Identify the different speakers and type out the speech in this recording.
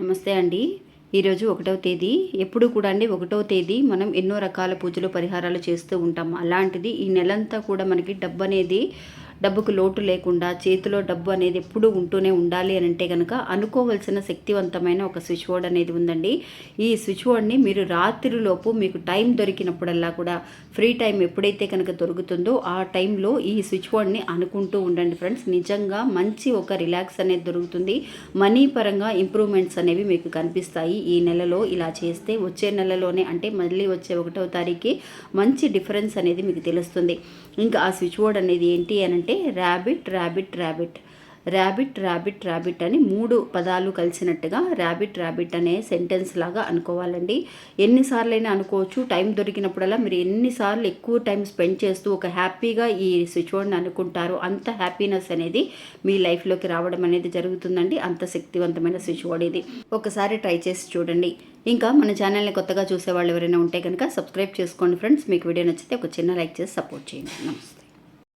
Speaker 1: నమస్తే అండి. ఈరోజు ఒకటవ తేదీ. ఎప్పుడు కూడా అండి ఒకటవ తేదీ మనం ఎన్నో రకాల పూజలు పరిహారాలు చేస్తూ ఉంటాం అలాంటిది ఈ నెలంతా కూడా మనకి డబ్బు అనేది డబ్బుకు లోటు లేకుండా చేతిలో డబ్బు అనేది ఎప్పుడూ ఉంటూనే ఉండాలి అని అంటే కనుక అనుకోవలసిన శక్తివంతమైన ఒక స్విచ్ బోర్డ్ అనేది ఉందండి. ఈ స్విచ్ బోర్డ్ని మీరు రాత్రిలోపు మీకు టైం దొరికినప్పుడల్లా కూడా ఫ్రీ టైం ఎప్పుడైతే కనుక దొరుకుతుందో ఆ టైంలో ఈ స్విచ్ బోర్డ్ని అనుకుంటూ ఉండండి ఫ్రెండ్స్. నిజంగా మంచి ఒక రిలాక్స్ అనేది దొరుకుతుంది. మనీ పరంగా ఇంప్రూవ్మెంట్స్ అనేవి మీకు కనిపిస్తాయి. ఈ నెలలో ఇలా చేస్తే వచ్చే నెలలోనే అంటే మళ్ళీ వచ్చే ఒకటవ తారీఖుకి మంచి డిఫరెన్స్ అనేది మీకు తెలుస్తుంది. ఇంకా ఆ స్విచ్ బోర్డ్ అనేది ఏంటి అని అంటే rabbit rabbit rabbit rabbit rabbit rabbit అని మూడు పదాలు కలిసినట్టుగా ర్యాబిట్ ర్యాబిట్ అనే సెంటెన్స్ లాగా అనుకోవాలండి. ఎన్నిసార్లైనా అనుకోవచ్చు. టైం దొరికినప్పుడల్లా మీరు ఎన్నిసార్లు ఎక్కువ టైం స్పెండ్ చేస్తూ ఒక హ్యాపీగా ఈ స్విచ్ బోర్డ్ని అనుకుంటారో అంత హ్యాపీనెస్ అనేది మీ లైఫ్లోకి రావడం అనేది జరుగుతుందండి. అంత శక్తివంతమైన స్విచ్ బోర్డ్ ఇది. ఒకసారి ట్రై చేసి చూడండి. ఇంకా మన ఛానల్ని కొత్తగా చూసే వాళ్ళు ఎవరైనా ఉంటే కనుక సబ్స్క్రైబ్ చేసుకోండి ఫ్రెండ్స్ మీకు వీడియో నచ్చితే ఒక చిన్న లైక్ చేసి సపోర్ట్ చేయండి. నమస్తే.